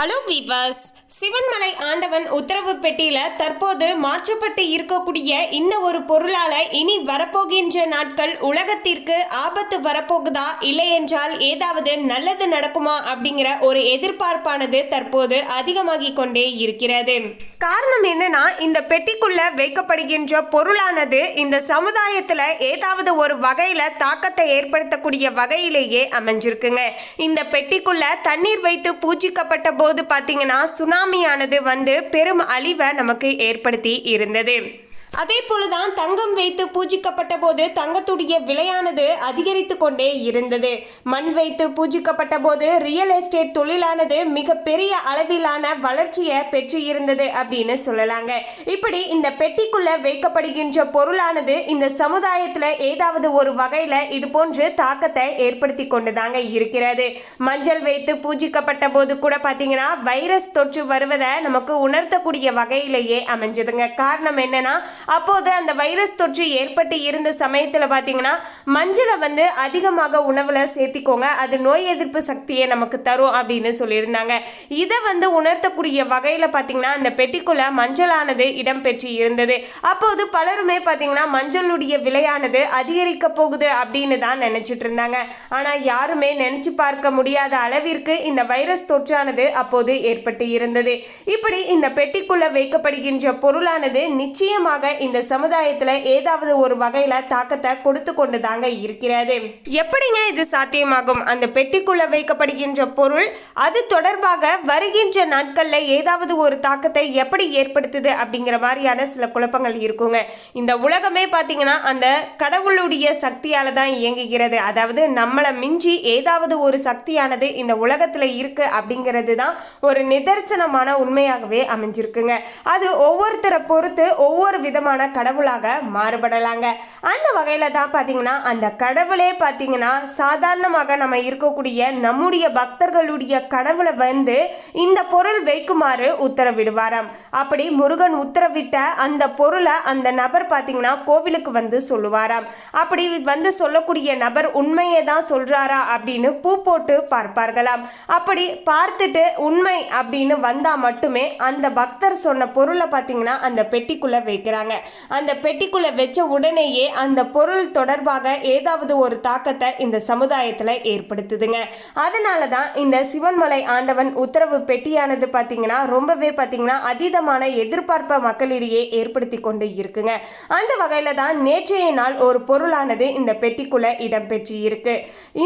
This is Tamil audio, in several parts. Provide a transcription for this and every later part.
ஹலோ வீவர்ஸ் சிவன்மலை ஆண்டவன் உத்தரவு பெட்டியில தற்போது மாற்றப்பட்டு இருக்கக்கூடிய இந்த ஒரு பொருளால இனி வரப்போகின்ற நாட்கள் உலகத்திற்கு ஆபத்து வரப்போகுதா இல்லை என்றால் ஏதாவது நல்லது நடக்குமா அப்படிங்கிற ஒரு எதிர்பார்ப்பானது தற்போது அதிகமாகி கொண்டே இருக்கிறது. காரணம் என்னன்னா இந்த பெட்டிக்குள்ள வைக்கப்படுகின்ற பொருளானது இந்த சமுதாயத்துல ஏதாவது ஒரு வகையில தாக்கத்தை ஏற்படுத்தக்கூடிய வகையிலேயே அமைஞ்சிருக்குங்க. இந்த பெட்டிக்குள்ள தண்ணீர் வைத்து பூஜிக்கப்பட்ட போது பார்த்தீங்கன்னா சுனாமியானது வந்து பெரும் அழிவை நமக்கு ஏற்படுத்தி இருந்தது. அதே போலதான் தங்கம் வைத்து பூஜிக்கப்பட்ட போது தங்கத்துடைய விலையானது அதிகரித்து கொண்டே இருந்தது. மண் வைத்து பூஜிக்கப்பட்ட போது ரியல் எஸ்டேட் தொழிலானது மிகப்பெரிய அளவிலான வளர்ச்சியை பெற்று இருந்தது அப்படின்னு சொல்லலாங்க. இப்படி இந்த பெட்டிக்குள்ள வைக்கப்படுகின்ற பொருளானது இந்த சமுதாயத்துல ஏதாவது ஒரு வகையில இது போன்று தாக்கத்தை ஏற்படுத்தி கொண்டுதாங்க இருக்கிறது. மஞ்சள் வைத்து பூஜிக்கப்பட்ட போது கூட பாத்தீங்கன்னா வைரஸ் தொற்று வருவதை நமக்கு உணர்த்தக்கூடிய வகையிலேயே அமைஞ்சதுங்க. காரணம் என்னன்னா அப்போது அந்த வைரஸ் தொற்று ஏற்பட்டு இருந்த சமயத்தில் பார்த்தீங்கன்னா மஞ்சளை வந்து அதிகமாக உணவில் சேர்த்திக்கோங்க. அது நோய் எதிர்ப்பு சக்தியை நமக்கு தரும் அப்படின்னு சொல்லியிருந்தாங்க. இதை வந்து உணர்த்தக்கூடிய வகையில் பார்த்தீங்கன்னா அந்த பெட்டிக்குள்ள மஞ்சளானது இடம்பெற்று இருந்தது. அப்போது பலருமே பார்த்தீங்கன்னா மஞ்சளுடைய விலையானது அதிகரிக்க போகுது அப்படின்னு தான் நினச்சிட்டு இருந்தாங்க. ஆனால் யாருமே நினச்சி பார்க்க முடியாத அளவிற்கு இந்த வைரஸ் தொற்றானது அப்போது ஏற்பட்டு இருந்தது. இப்படி இந்த பெட்டிக்குள்ள வைக்கப்படுகின்ற பொருளானது நிச்சயமாக இந்த சமுதாயத்துல ஏதாவது ஒரு வகையில தாக்கத்தை கொடுத்து கொண்டு தாங்க இருக்கிறது. எப்படிங்க இது சாத்தியமாகும்? அந்த பெட்டிக்குள்ள வைக்கப்படுகின்ற பொருள் அது தொடர்பாக வருகின்ற நாட்கள்ல ஏதாவது ஒரு தாக்கத்தை எப்படி ஏற்படுத்துது அப்படிங்கிற மாதிரியான சில குழப்பங்கள் இருக்குங்க. இந்த உலகமே பார்த்தீங்கன்னா அந்த கடவுளுடைய சக்தியால தான் இயங்குகிறது. அதாவது நம்மளை மிஞ்சி ஏதாவது ஒரு சக்தியானது இந்த உலகத்துல இருக்கு அப்படிங்கிறது தான் ஒரு நிதர்சனமான உண்மையாகவே அமைஞ்சிருக்குங்க. அது ஒவ்வொருத்தரை பொறுத்து ஒவ்வொரு விதமான கடவுளாக மாறுபடலாங்க. அந்த வகையில தான் பார்த்தீங்கன்னா அந்த கடவுளே பார்த்தீங்கன்னா சாதாரணமாக நம்ம இருக்கக்கூடிய நம்முடைய பக்தர்களுடைய கடவுளை வந்து இந்த பொருள் வைக்குமாறு உத்தரவிடுவாராம். அப்படி முருகன் உத்தரவிட்ட அந்த பொருளை அந்த நபர் பார்த்தீங்கன்னா கோவிலுக்கு வந்து சொல்லுவாராம். அப்படி வந்து சொல்லக்கூடிய நபர் உண்மையை தான் சொல்றாரா அப்படின்னு பூ போட்டு பார்ப்பார்களாம். அப்படி பார்த்துட்டு உண்மை அப்படின்னு வந்தா மட்டுமே அந்த பக்தர் சொன்ன பொருளை பார்த்தீங்கன்னா அந்த பெட்டிக்குள்ள வைக்கிறாங்க. அந்த பெட்டிக்குள்ளே வச்ச உடனேயே அந்த பொருள் தொடர்பாக ஏதாவது ஒரு தாக்கத்தை இந்த சமுதாயத்தில் ஏற்படுத்துதுங்க. அதனால தான் இந்த சிவன்மலை ஆண்டவன் உத்தரவு பெட்டியானது பார்த்தீங்கன்னா ரொம்பவே பார்த்தீங்கன்னா அதீதமான எதிர்பார்ப்பை மக்களிடையே ஏற்படுத்தி கொண்டு இருக்குங்க. அந்த வகையில் தான் நேற்றைய நாள் ஒரு பொருளானது இந்த பெட்டிக்குள்ளே இடம்பெற்று இருக்கு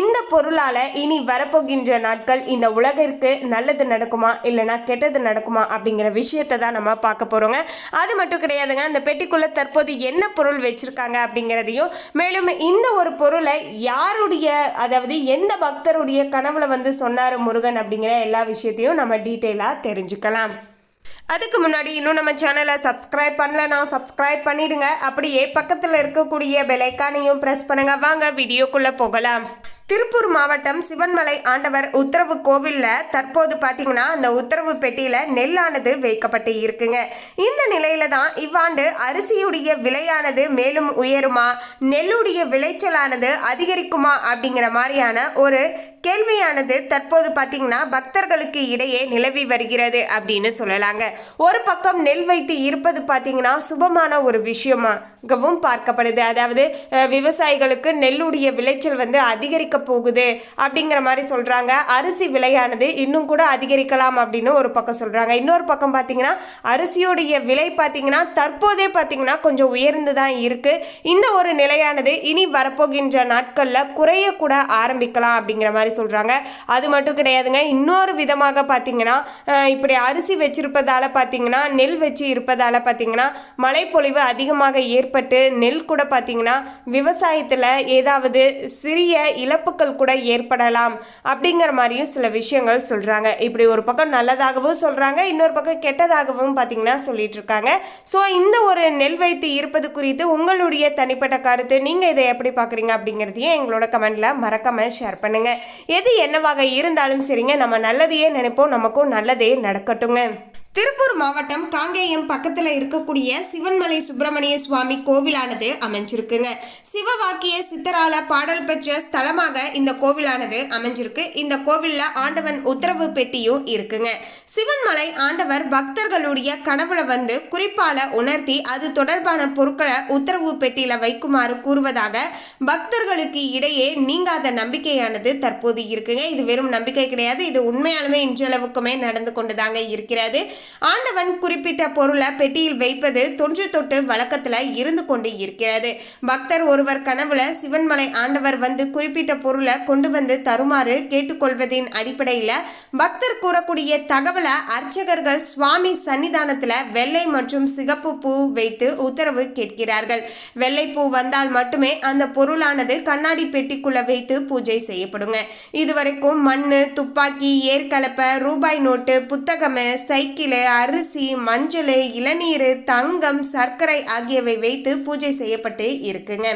இந்த பொருளால் இனி வரப்போகின்ற நாட்கள் இந்த உலகிற்கு நல்லது நடக்குமா இல்லைனா கெட்டது நடக்குமா அப்படிங்கிற விஷயத்தை தான் நம்ம பார்க்க போகிறோங்க அது மட்டும் கிடையாதுங்க அந்த பெட்டிக்குள்ள தற்போது என்ன பொருள் வச்சிருக்காங்க அப்படிங்கிறதையும் மேலும் இந்த ஒரு பொருளை யாருடைய அதாவது எந்த பக்தருடைய கனவுல வந்து சொன்னார் முருகன் அப்படிங்கிற எல்லா விஷயத்தையும் நம்ம டீட்டெயிலாக தெரிஞ்சுக்கலாம். அதுக்கு முன்னாடி இன்னும் நம்ம சேனலை சப்ஸ்கிரைப் பண்ணலனா சப்ஸ்கிரைப் பண்ணிடுங்க. அப்படியே பக்கத்தில் இருக்கக்கூடிய பெலைக்கானையும் ப்ரெஸ் பண்ணுங்க. வாங்க வீடியோக்குள்ளே போகலாம். திருப்பூர் மாவட்டம் சிவன்மலை ஆண்டவர் உத்தரவு கோவிலில் தற்போது பார்த்தீங்கன்னா அந்த உத்தரவு பெட்டியில் நெல்லானது வைக்கப்பட்டு இருக்குங்க. இந்த நிலையில தான் இவ்வாண்டு அரிசியுடைய விலையானது மேலும் உயருமா? நெல்லுடைய விளைச்சலானது அதிகரிக்குமா? அப்படிங்கிற மாதிரியான ஒரு கேள்வியானது தற்போது பார்த்தீங்கன்னா பக்தர்களுக்கு இடையே நிலவி வருகிறது அப்படின்னு சொல்லலாங்க. ஒரு பக்கம் நெல் வைத்து இருப்பது பார்த்தீங்கன்னா சுபமான ஒரு விஷயமாகவும் பார்க்கப்படுது. அதாவது விவசாயிகளுக்கு நெல்லுடைய விளைச்சல் வந்து அதிகரிக்க போகுது அப்படிங்கிற மாதிரி சொல்கிறாங்க அரிசி விலையானது இன்னும் கூட அதிகரிக்கலாம் அப்படின்னு ஒரு பக்கம் சொல்கிறாங்க இன்னொரு பக்கம் பார்த்தீங்கன்னா அரிசியோடைய விலை பார்த்தீங்கன்னா தற்போதே பார்த்தீங்கன்னா கொஞ்சம் உயர்ந்து தான் இருக்குது இந்த ஒரு நிலையானது இனி வரப்போகின்ற நாட்களில் குறையக்கூட ஆரம்பிக்கலாம் அப்படிங்கிற மாதிரி சொல்கிறாங்க அது மட்டும் கிடையாதுங்க. இன்னொரு விதமாக பார்த்தீங்கன்னா இப்படி அரிசி வச்சிருப்பதால பார்த்தீங்கன்னா நெல் வச்சு இருப்பதால பார்த்தீங்கன்னா மழைப்பொழிவு அதிகமாக ஏற்பட்டு நெல் கூட பார்த்தீங்கன்னா விவசாயத்தில் ஏதாவது சிறிய இழப்புகள் கூட ஏற்படலாம் அப்படிங்கிற மாதிரியும் சில விஷயங்கள் சொல்கிறாங்க இப்படி ஒரு பக்கம் நல்லதாகவும் சொல்கிறாங்க இன்னொரு பக்கம் கெட்டதாகவும் பார்த்தீங்கன்னா சொல்லிட்டு இருக்காங்க. ஸோ இந்த ஒரு நெல் வைத்து இருப்பது குறித்து உங்களுடைய தனிப்பட்ட கருத்து. நீங்கள் இதை எப்படி பார்க்குறீங்க அப்படிங்கிறதையும் எங்களோட கமெண்ட்ல மறக்காமல் ஷேர் பண்ணுங்க. எது என்னவாக இருந்தாலும் சரிங்க நம்ம நல்லதையே நினைப்போம் நமக்கும் நல்லதே நடக்கட்டுங்க. திருப்பூர் மாவட்டம் காங்கேயம் பக்கத்தில் இருக்கக்கூடிய சிவன்மலை சுப்பிரமணிய சுவாமி கோவிலானது அமைஞ்சிருக்குங்க. சிவவாக்கிய சித்தரால பாடல் பெற்ற ஸ்தலமாக இந்த கோவிலானது அமைஞ்சிருக்கு. இந்த கோவிலில் ஆண்டவன் உத்தரவு பெட்டியும் இருக்குங்க. சிவன்மலை ஆண்டவர் பக்தர்களுடைய கனவுல வந்து குறிப்பால உணர்த்தி அது தொடர்பான பொருட்களை உத்தரவு பெட்டியில வைக்குமாறு கூறுவதாக பக்தர்களுக்கு இடையே நீங்காத நம்பிக்கையானது தற்போது இருக்குங்க. இது வெறும் நம்பிக்கை கிடையாது. இது உண்மையாலுமே இன்றளவுக்குமே நடந்து கொண்டுதாங்க இருக்கிறது. ஆண்டவன் குறிப்பிட்ட பொருளை பெட்டியில் வைப்பது தொன்று தொட்டு வழக்கத்தில் இருந்து கொண்டு இருக்கிறது. பக்தர் ஒருவர் கனவுல சிவன்மலை ஆண்டவர் வந்து குறிப்பிட்ட பொருளை கொண்டு வந்து தருமாறு கேட்டுக்கொள்வதின் அடிப்படையில் பக்தர் கூறக்கூடிய தகவலை அர்ச்சகர்கள் சுவாமி சன்னிதானத்தில் வெள்ளை மற்றும் சிகப்பு பூ வைத்து உத்தரவு கேட்கிறார்கள். வெள்ளை பூ வந்தால் மட்டுமே அந்த பொருளானது கண்ணாடி பெட்டிக்குள்ள வைத்து பூஜை செய்யப்படுங்க. இதுவரைக்கும் மண் துப்பாக்கி ஏற்கலப்பை ரூபாய் நோட்டு புத்தகம் சைக்கிள் அரிசி மஞ்சள் இளநீர் தங்கம் சர்க்கரை ஆகியவை வைத்து பூஜை செய்யப்பட்டு இருக்குங்க.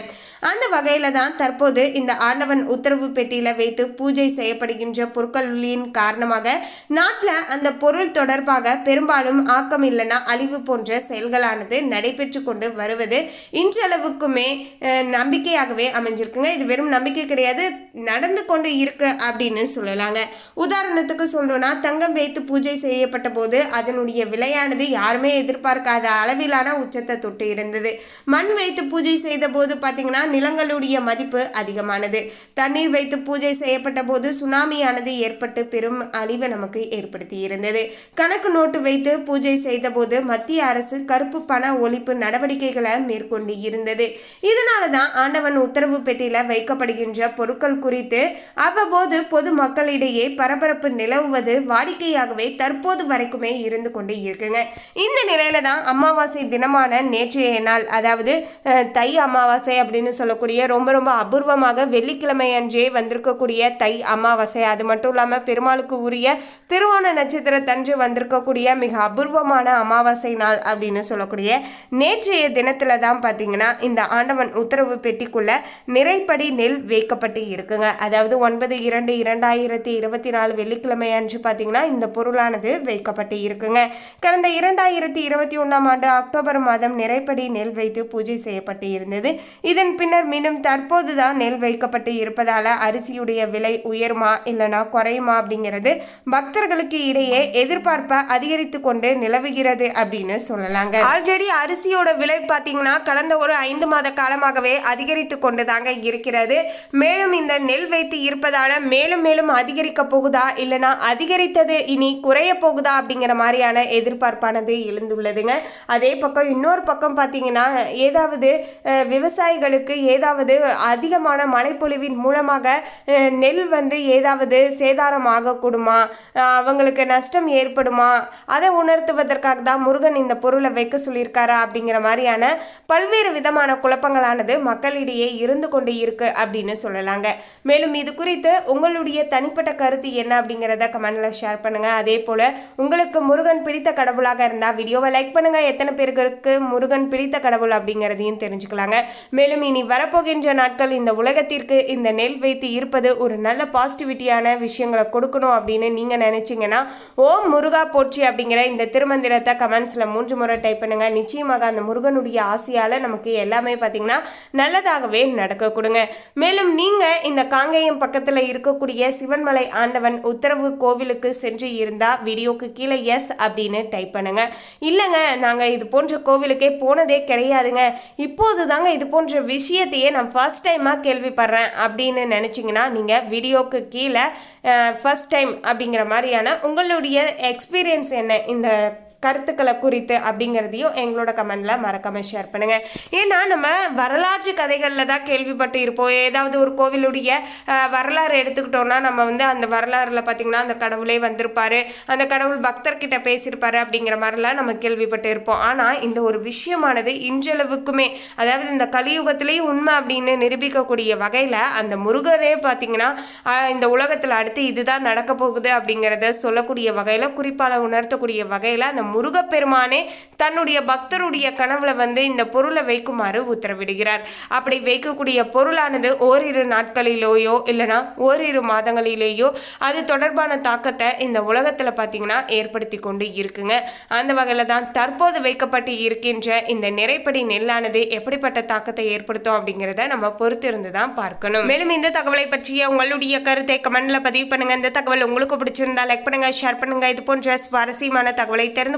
அந்த வகையில் தான் தற்போது இந்த ஆண்டவன் உத்தரவு பெட்டியில் வைத்து பூஜை செய்யப்படுகின்ற பொருட்களின் காரணமாக நாட்டில் அந்த பொருள் தொடர்பாக பெரும்பாலும் ஆக்கம் இல்லைன்னா அழிவு போன்ற செயல்களானது நடைபெற்று கொண்டு வருவது இன்றளவுக்குமே நம்பிக்கையாகவே அமைஞ்சிருக்குங்க. இது வெறும் நம்பிக்கை கிடையாது நடந்து கொண்டு இருக்கு அப்படின்னு சொல்லலாங்க. உதாரணத்துக்கு சொல்லணும்னா தங்கம் வைத்து பூஜை செய்யப்பட்ட போது அதனுடைய விலையானது யாருமே எதிர்பார்க்காத அளவிலான உச்சத்தை தொட்டு இருந்தது. மண் வைத்து பூஜை செய்த போது பார்த்தீங்கன்னா நிலங்களுடைய மதிப்பு அதிகமானது. தண்ணீர் வைத்து பூஜை செய்யப்பட்ட போது சுனாமியானது ஏற்பட்டு பெரும் அழிவை நமக்கு ஏற்படுத்தி இருந்தது. கணக்கு நோட்டு வைத்து பூஜை செய்த போது மத்திய அரசு கருப்பு பண ஒழிப்பு நடவடிக்கைகளை மேற்கொண்டு இருந்தது. இதனால தான் ஆண்டவன் உத்தரவு பெட்டியில வைக்கப்படுகின்ற பொருட்கள் குறித்து அவ்வப்போது பொது மக்களிடையே பரபரப்பு நிலவுவது வாடிக்கையாகவே தற்போது வரைக்குமே இருந்து கொண்டே இருக்குங்க. இந்த நிலையில தான் அமாவாசை தினமான நேற்றைய நாள் அதாவது தை அமாவாசை அப்படின்னு சொல்லக்கூடிய ரொம்ப ரொம்ப அபூர்வமாக வெள்ளிக்கிழமை அன்றே வந்திருக்கக்கூடிய தை அமாவாசை. அது மட்டும் இல்லாமல் பெருமாளுக்கு உரிய திருவோண நட்சத்திரத்தன்று வந்திருக்கக்கூடிய மிக அபூர்வமான அமாவாசை நாள் அப்படின்னு சொல்லக்கூடிய நேற்றைய தினத்தில் தான் பார்த்தீங்கன்னா இந்த ஆண்டவன் உத்தரவு பெட்டிக்குள்ள நிறைப்படி நெல் வைக்கப்பட்டு இருக்குங்க. அதாவது ஒன்பது இரண்டு இரண்டாயிரத்தி இருபத்தி நாலு வெள்ளிக்கிழமை அன்று பார்த்தீங்கன்னா இந்த பொருளானது வைக்கப்பட்டு இருக்குங்க கடந்த இரண்டாயிரத்தி இருபத்தி ஒன்றாம் ஆண்டு அக்டோபர் மாதம் நிறைப்படி நெல் வைத்து பூஜை செய்யப்பட்டு இருந்தது. இதன் பின்னர் மீண்டும் தற்போது தான் நெல் வைக்கப்பட்டு இருப்பதால் அரிசியுடைய விலை உயருமா இல்லைனா குறையுமா அப்படிங்கிறது பக்தர்களுக்கு இடையே எதிர்பார்ப்பை அதிகரித்து கொண்டு நிலவுகிறது அப்படின்னு சொல்லலாங்க. ஆல்ரெடி அரிசியோட விலை பார்த்தீங்கன்னா கடந்த ஒரு ஐந்து மாத காலமாகவே அதிகரித்து கொண்டு தாங்க இருக்கிறது. மேலும் இந்த நெல் வைத்து இருப்பதால மேலும் மேலும் அதிகரிக்க போகுதா இல்லைனா அதிகரித்தது இனி குறைய போகுதா அப்படிங்கிற மாதிரி மாதிரியான எதிர்பார்ப்பானது எழுந்துள்ளதுங்க. அதே பக்கம் இன்னொரு பக்கம் பார்த்தீங்கன்னா ஏதாவது விவசாயிகளுக்கு ஏதாவது அதிகமான மழைப்பொழிவின் மூலமாக நெல் வந்து ஏதாவது சேதாரம் ஆகக்கூடுமா அவங்களுக்கு நஷ்டம் ஏற்படுமா? அதை உணர்த்துவதற்காக தான் முருகன் இந்த பொருளை வைக்க சொல்லியிருக்காரா அப்படிங்கிற மாதிரியான பல்வேறு விதமான குழப்பங்களானது மக்களிடையே இருந்து கொண்டு இருக்கு அப்படின்னு சொல்லலாங்க. மேலும் இது குறித்து உங்களுடைய தனிப்பட்ட கருத்து என்ன அப்படிங்கிறத கமெண்ட்ல ஷேர் பண்ணுங்க. அதே போல உங்களுக்கு முருகன் பிடித்த கடவுளாக இருந்தால் வீடியோவை லைக் பண்ணுங்க. எத்தனை பேருக்கு முருகன் பிடித்த கடவுள் அப்படிங்கிறதையும் தெரிஞ்சுக்கலாங்க. மேலும் இனி வரப்போகின்ற நாட்கள் இந்த உலகத்திற்கு இந்த நெல் வைத்து இருப்பது ஒரு நல்ல பாசிட்டிவிட்டியான விஷயங்களை கொடுக்கணும் அப்படின்னு நீங்க நினைச்சீங்கன்னா ஓம் முருகா போற்றி அப்படிங்கிற இந்த திருமந்திரத்தை கமெண்ட்ஸ்ல மூன்று முறை டைப் பண்ணுங்க. நிச்சயமாக அந்த முருகனுடைய ஆசையால நமக்கு எல்லாமே பார்த்தீங்கன்னா நல்லதாகவே நடக்க கொடுங்க. மேலும் நீங்க இந்த காங்கேயம் பக்கத்தில் இருக்கக்கூடிய சிவன்மலை ஆண்டவன் உத்தரவு கோவிலுக்கு சென்று இருந்தா வீடியோக்கு கீழே எஸ் அப்படின்னு டைப் பண்ணுங்க. இல்லைங்க நாங்கள் இது போன்ற கோவிலுக்கே போனதே கிடையாதுங்க. இப்போது தாங்க இது போன்ற விஷயத்தையே நான் ஃபர்ஸ்ட் டைமாக கேள்விப்படுறேன் அப்படின்னு நினச்சிங்கன்னா நீங்கள் வீடியோக்கு கீழே ஃபர்ஸ்ட் டைம் அப்படிங்கிற மாதிரியான உங்களுடைய எக்ஸ்பீரியன்ஸ் என்ன? இந்த கருத்துக்களை குறித்து அப்படிங்கிறதையும் எங்களோட கமெண்ட்ல மறக்காம ஷேர் பண்ணுங்க. ஏன்னா நம்ம வரலாற்று கதைகளில் தான் கேள்விப்பட்டு இருப்போம். ஏதாவது ஒரு கோவிலுடைய வரலாறு எடுத்துக்கிட்டோம்னா நம்ம வந்து அந்த வரலாறுல பார்த்தீங்கன்னா அந்த கடவுளே வந்திருப்பாரு அந்த கடவுள் பக்தர்கிட்ட பேசியிருப்பாரு அப்படிங்கிற மாதிரிலாம் நம்ம கேள்விப்பட்டு இருப்போம். ஆனால் இந்த ஒரு விஷயமானது இன்றளவுக்குமே அதாவது இந்த கலியுகத்திலேயும் உண்மை அப்படின்னு நிரூபிக்கக்கூடிய வகையில் அந்த முருகரே பார்த்தீங்கன்னா இந்த உலகத்தில் அடுத்து இதுதான் நடக்க போகுது அப்படிங்கிறத சொல்லக்கூடிய வகையில் குறிப்பாக உணர்த்தக்கூடிய வகையில் அந்த முருகப்பெருமானே தன்னுடைய பக்தருடைய கனவுல வந்து இந்த பொருளை வைக்குமாறு உத்தரவிடுகிறார். அப்படி வைக்கக்கூடிய பொருளானது ஓரிரு நாட்களிலேயோ இல்லைனா ஓரிரு மாதங்களிலேயோ அது தொடர்பான தாக்கத்தை இந்த உலகத்தில் பார்த்தீங்கன்னா ஏற்படுத்தி கொண்டு இருக்குங்க. அந்த வகையில் தான் தற்போது வைக்கப்பட்டு இருக்கின்ற இந்த நிறைப்படி நெல்லானது எப்படிப்பட்ட தாக்கத்தை ஏற்படுத்தும் அப்படிங்கிறத நம்ம பொறுத்திருந்து தான் பார்க்கணும். மேலும் இந்த தகவலை பற்றிய உங்களுடைய கருத்தை கமெண்ட்ல பதிவு பண்ணுங்க. இந்த தகவல் உங்களுக்கு பிடிச்சிருந்தா லைக் பண்ணுங்க ஷேர் பண்ணுங்க. இது போன்ற சுவாரஸ்யமான தகவலை தெரிந்து